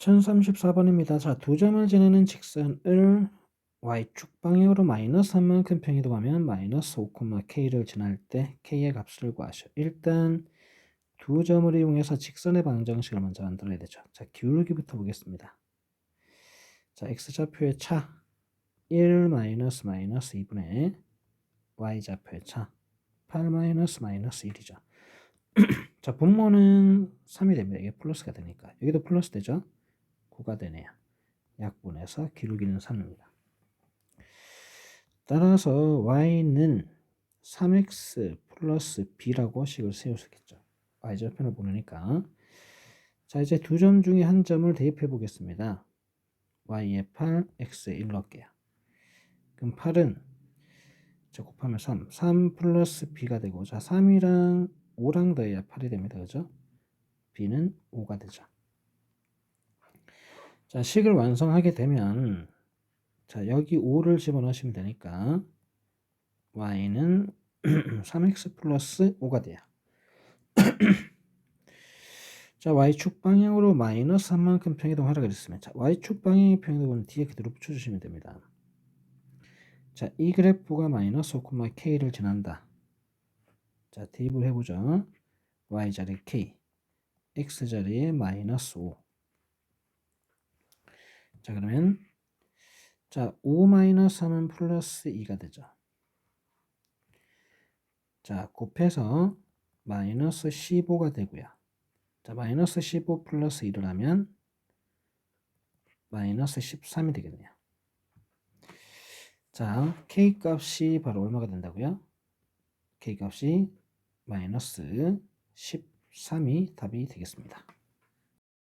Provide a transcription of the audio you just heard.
1034번입니다. 자, 두 점을 지나는 직선을 y축 방향으로 마이너스 3만큼 평이동하면 마이너스 5,k를 지날 때 k의 값을 구하시오. 일단 두 점을 이용해서 직선의 방정식을 먼저 만들어야 되죠. 자, 기울기부터 보겠습니다. 자, x좌표의 차 1 마이너스 마이너스 2분의 y좌표의 차 8 마이너스 마이너스 1이죠. 자, 분모는 3이 됩니다. 이게 플러스가 되니까. 여기도 플러스 되죠? 9가 되네요. 약분해서 기울기는 3입니다. 따라서 y는 3x 플러스 b라고 식을 세울 수 있겠죠. y좌표를 보내니까. 자, 이제 두 점 중에 한 점을 대입해 보겠습니다. y에 8, x에 1 넣을게요. 그럼 8은 자, 곱하면 3. 3 플러스 b가 되고 자, 3이랑 5랑 더해야 8이 됩니다. 그죠? b는 5가 되죠. 자, 식을 완성하게 되면 자, 여기 5를 집어넣으시면 되니까 y는 3x 플러스 5가 돼요. 자, y축 방향으로 마이너스 3만큼 평이동하라 그랬으면 자, y축 방향의 평이동은 뒤에 그대로 붙여주시면 됩니다. 자, 이 그래프가 마이너스 5,k를 지난다. 자, 대입을 해보죠. y자리 k, x자리에 마이너스 5. 자, 그러면 자, 5 마이너스 3은 플러스 2가 되죠. 자, 곱해서 마이너스 15가 되고요. 자, 마이너스 15 플러스 1을 하면 마이너스 13이 되겠네요. 자, k 값이 바로 얼마가 된다고요? k 값이 마이너스 13이 답이 되겠습니다.